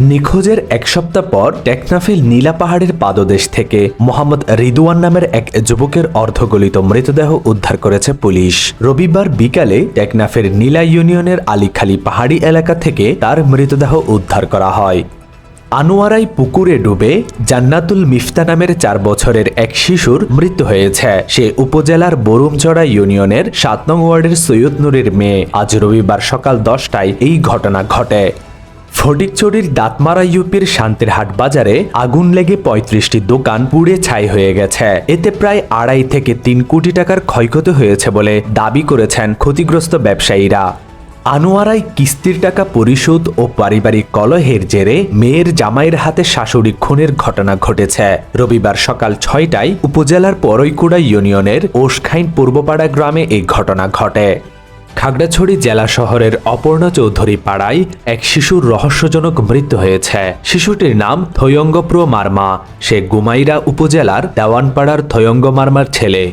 নিখোঁজের এক সপ্তাহ পর টেকনাফের নীলা পাহাড়ের পাদদেশ থেকে মোহাম্মদ রিদুয়ান নামের এক যুবকের অর্ধগলিত মৃতদেহ উদ্ধার করেছে পুলিশ। রবিবার বিকালে টেকনাফের নীলা ইউনিয়নের আলীখালী পাহাড়ি এলাকা থেকে তার মৃতদেহ উদ্ধার করা হয়। আনোয়ারাই পুকুরে ডুবে জান্নাতুল মিফতা নামের চার বছরের এক শিশুর মৃত্যু হয়েছে। সে উপজেলার বরুমচড়া ইউনিয়নের সাত নং ওয়ার্ডের সৈয়দ নুরের মেয়ে। আজ রবিবার সকাল দশটায় এই ঘটনা ঘটে। ফটিকচুরির দাঁতমারা ইউপির শান্তিরহাট বাজারে আগুন লেগে পঁয়ত্রিশটি দোকান পুড়ে ছাই হয়ে গেছে। এতে প্রায় আড়াই থেকে তিন কোটি টাকার ক্ষয়ক্ষতি হয়েছে বলে দাবি করেছেন ক্ষতিগ্রস্ত ব্যবসায়ীরা। আনোয়ারাই কিস্তির টাকা পরিশোধ ও পারিবারিক কলহের জেরে মেয়ের জামাইয়ের হাতে শাশুড়ি খুনের ঘটনা ঘটেছে। রবিবার সকাল ছয়টায় উপজেলার পরইকুড়া ইউনিয়নের ওষখাইন পূর্বপাড়া গ্রামে এই ঘটনা ঘটে। খাগড়াছড়ি জেলা শহরের অপর্ণা চৌধুরী পাড়ায় এক শিশুর রহস্যজনক মৃত্যু হয়েছে। শিশুটির নাম থৈয়ঙ্গপ্র মার্মা। সে গুমাইরা উপজেলার দেওয়ানপাড়ার থয়ঙ্গ মার্মার ছেলে।